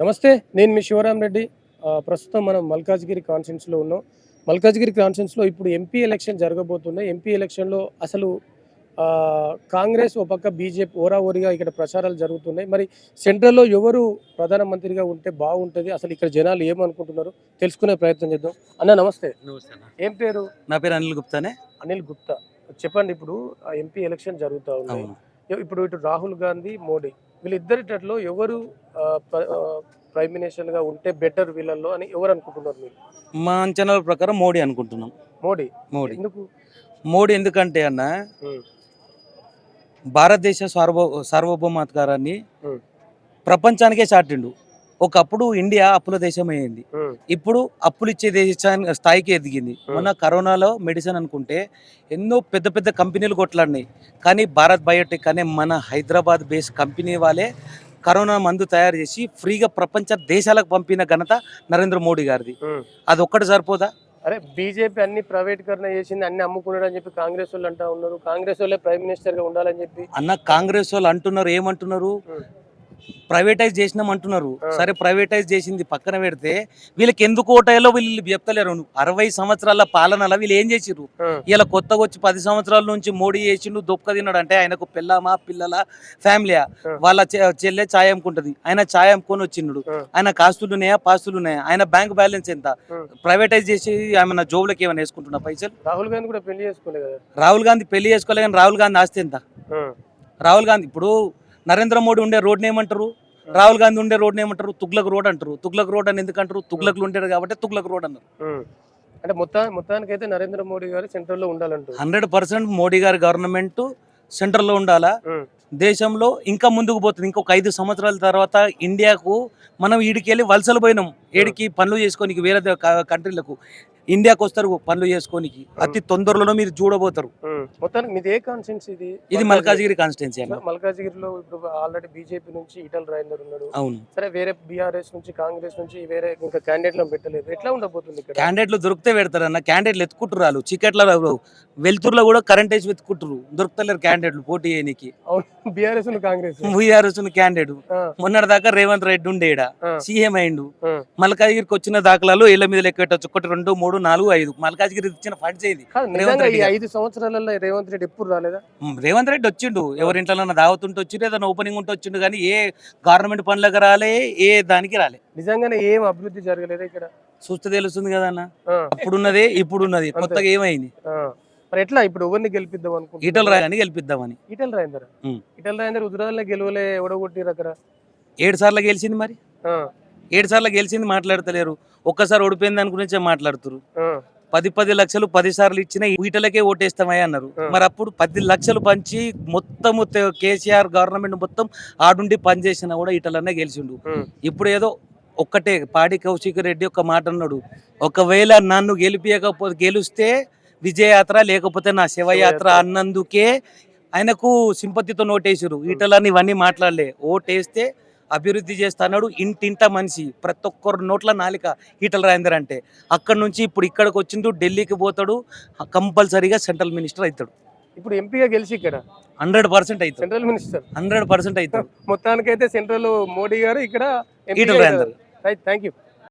నమస్తే నేను మీ శివరాం రెడ్డి. ప్రస్తుతం మనం మల్కాజ్గిరి కాన్ఫరెన్స్లో ఉన్నాం. మల్కాజ్గిరి కాన్ఫరెన్స్లో ఇప్పుడు ఎంపీ ఎలక్షన్ జరగబోతున్నాయి ఎంపీ ఎలక్షన్లో అసలు కాంగ్రెస్ ఒక పక్క బీజేపీ ఓరాఓరిగా ఇక్కడ ప్రచారాలు జరుగుతున్నాయి. మరి సెంట్రల్లో ఎవరు ప్రధానమంత్రిగా ఉంటే బాగుంటుంది? అసలు ఇక్కడ జనాలు ఏమనుకుంటున్నారు? తెలుసుకునే ప్రయత్నం చేద్దాం. అన్న నమస్తే. నమస్తే. ఏం పేరు? నా పేరు అనిల్ గుప్తానే. అనిల్ గుప్తా. చెప్పండి ఇప్పుడు ఎంపీ ఎలక్షన్ జరుగుతూ ఉన్నాయి. ఇప్పుడు ఇటు రాహుల్ గాంధీ మోడీ వీళ్ళిద్దరిట్లో ఎవరు ప్రైమ్ మినిస్టర్గా ఉంటే బెటర్ వీళ్ళల్లో అని ఎవరు అనుకుంటున్నారు మీరు? మా అంచనాల ప్రకారం మోడీ అనుకుంటున్నాం. మోడీ? మోడీ. ఎందుకు? మోడీ ఎందుకంటే అన్న భారతదేశ సార్వ సార్వభౌమాధికారాన్ని ప్రపంచానికే చాటిండు. ఒకప్పుడు ఇండియా అప్పుల దేశం అయ్యింది ఇప్పుడు అప్పులు ఇచ్చే దేశాన్ని స్థాయికి ఎదిగింది. మొన్న కరోనాలో మెడిసిన్ అనుకుంటే ఎన్నో పెద్ద పెద్ద కంపెనీలు కొట్లాడినాయి. కానీ భారత్ బయోటెక్ అనే మన హైదరాబాద్ బేస్ కంపెనీ వాళ్ళే కరోనా మందు తయారు చేసి ఫ్రీగా ప్రపంచ దేశాలకు పంపిన ఘనత నరేంద్ర మోడీ గారిది. అది ఒక్కటి సరిపోదా? అరే బీజేపీ అన్ని ప్రైవేటీకరణ చేసింది అన్ని అమ్ముకున్నాడు అని చెప్పి కాంగ్రెస్ వాళ్ళు అంటా ఉన్నారు. కాంగ్రెస్ వాళ్ళే ప్రైమ్ మినిస్టర్గా ఉండాలని చెప్పి. అన్న కాంగ్రెస్ వాళ్ళు అంటున్నారు ఏమంటున్నారు. ప్రైవేటైజ్ చేసినాం అంటున్నారు. సరే ప్రైవేటైజ్ చేసింది పక్కన పెడితే వీళ్ళకి ఎందుకు ఓటేయాలో వీళ్ళు చెప్తలేరు. అరవై సంవత్సరాల పాలనలో వీళ్ళు ఏం చేసిర్రు? ఉమ్, ఇలా కొత్తగా వచ్చి పది సంవత్సరాల నుంచి మోడీ చేసిండు దొక్క తిన్నాడు. అంటే ఆయనకు పిల్లమా పిల్లల ఫ్యామిలీయా. వాళ్ళ చెల్లె ఛాయ్ అమ్ముకుంటది ఆయన ఛాయ్ అమ్ముకొని వచ్చిండు. ఆయన కాస్తులు ఉన్నాయా పాస్తులు ఉన్నాయా ఆయన బ్యాంక్ బ్యాలెన్స్ ఎంత. ప్రైవేటైజ్ చేసి ఏమైనా జోబులకి ఏమైనా వేసుకుంటున్నా పైసలు? రాహుల్ గాంధీ కూడా పెళ్ళి చేసుకోలేదు రాహుల్ గాంధీ పెళ్ళి చేసుకోలే కానీ రాహుల్ గాంధీ ఆస్తి ఎంత? రాహుల్ గాంధీ ఇప్పుడు నరేంద్ర మోడీ ఉండే రోడ్ని ఏమంటారు? రాహుల్ గాంధీ ఉండే రోడ్ని ఏమంటారు? తుగ్లక్ రోడ్ అంటారు. తుగ్లక్ రోడ్ అని ఎందుకు అంటారు తుగ్లక్లు ఉంటారు కాబట్టి తుగ్లక్ రోడ్ అన్నారు. అంటే మొత్తా మొత్తానికి అయితే నరేంద్ర మోడీ గారు సెంట్రల్లో ఉండాలంటారు. హండ్రెడ్ పర్సెంట్ మోడీ గారి గవర్నమెంట్ సెంటర్లో ఉండాలా? దేశంలో ఇంకా ముందుకు పోతుంది. ఇంకొక ఐదు సంవత్సరాల తర్వాత ఇండియాకు మనం ఈడికెళ్ళి వలసలు పోయినాం. ఏడికి పనులు చేసుకోనికి వేరే కంట్రీలకు. ఇండియాకు వస్తారు పనులు చేసుకోనికి. అతి తొందరలోనే మీరు చూడబోతారు. మొత్తానికి మీది ఏ కాన్సెన్స్ ఇది ఇది మల్కాజిగిరి కాన్స్టిట్యున్సీ అన్న. మల్కాజిగిరిలో ఇప్పుడు ఆల్రెడీ బీజేపీ నుంచి ఈటల రాజేందర్ ఉన్నాడు. అవును. సరే వేరే బీఆర్ఎస్ నుంచి కాంగ్రెస్ నుంచి వేరే ఇంకా క్యాండిడేట్లను పెట్టలేదు. ఎట్లా ఉండబోతుంది ఇక్కడ? క్యాండిడేట్లు దొరికితే పెడతారన్న క్యాండిడేట్లు ఎత్తుకుంటారు వాళ్ళు. చికెట్ల వెలుతురులో కూడా కరెంట్ వేసి వెతుకుంటారు దొరుకుతలేరు క్యాండిడేట్లు పోటీ చేయడానికి అవును. బీఆర్ఎస్ కాంగ్రెస్. వీఆర్ఎస్ క్యాండిడేట్ మొన్నటి దాకా రేవంత్ రెడ్డి ఉండేడా. సీఎం అయిండు. మల్కాజిగిరికి వచ్చిన దాఖలాలు ఇళ్ళ మీద లెక్క పెట్టచ్చు. ఒకటి రెండు మూడు నాలుగు ఐదు. మల్కాజిగిరి ఇచ్చిన నిజంగా ఈ రెడ్డి గారు. ఐదు సంవత్సరాలలో రేవంత్ రెడ్డి ఎప్పుడు రాలేదా? రేవంత్ రెడ్డి వచ్చిండు. ఎవరింట్లో దావత్ ఉంటే వచ్చిండు ఏదైనా ఓపెనింగ్ ఉంటే వచ్చిండు కానీ ఏ గవర్నమెంట్ పనులకు రాలే ఏ దానికి రాలే. నిజంగానే ఏం అభివృద్ధి జరగలేదా ఇక్కడ. చూస్తే తెలుస్తుంది కదా అన్న. అప్పుడున్నదే ఇప్పుడున్నది కొత్తగా ఏమైంది. మరి ఎట్లా ఇప్పుడు ఎవరిని గెలిపిద్దాం ఈటల అనుకుంటున్నారు రాయని గెలిపిద్దామని. ఈటల రాజేందర్ ఉమ్. ఈటల రాజేందర్ ఉదరాలనే గెలవలే ఓడగొట్టిరు అక్కడ? ఏడు సార్లు గెలిచింది మరి? ఏడు సార్లు గెలిచింది మాట్లాడతలేరు. ఒక్కసారి ఓడిపోయింది దాని గురించే మాట్లాడుతురు పది పది లక్షలు పది సార్లు ఇచ్చిన ఈటలకే ఓటేస్తామయ్య అన్నారు. మరి అప్పుడు పది లక్షలు పంచి మొత్తం కేసీఆర్ గవర్నమెంట్ మొత్తం ఆడుండి పనిచేసినా కూడా ఈటలనే గెలిచిండు. ఇప్పుడు ఏదో ఒక్కటే పాడి కౌశిక్ రెడ్డి ఒక మాట అన్నాడు. ఒకవేళ నన్ను గెలిపియకపోతే గెలిస్తే విజయయాత్ర లేకపోతే నా శివయాత్ర అన్నందుకే ఆయనకు సింపతితో నోటేసారు ఈటలని ఇవన్నీ మాట్లాడలే. ఓటేస్తే అభివృద్ధి చేస్తా అన్నాడు ఇంటింట మనిషి. ప్రతి ఒక్కరు నోట్ల నాలిక ఈటల రాజేందర్ అంటే. అక్కడ నుంచి ఇప్పుడు ఇక్కడికి వచ్చిండు ఢిల్లీకి పోతాడు కంపల్సరీగా సెంట్రల్ మినిస్టర్ అవుతాడు ఇప్పుడు ఎంపీగా గెలిచి ఇక్కడ? హండ్రెడ్ పర్సెంట్ అవుతాడు సెంట్రల్ మినిస్టర్. హండ్రెడ్ పర్సెంట్ అవుతాడు మొత్తానికైతే సెంట్రల్ మోడీ గారు ఇక్కడ Etela Rajender. Right thank you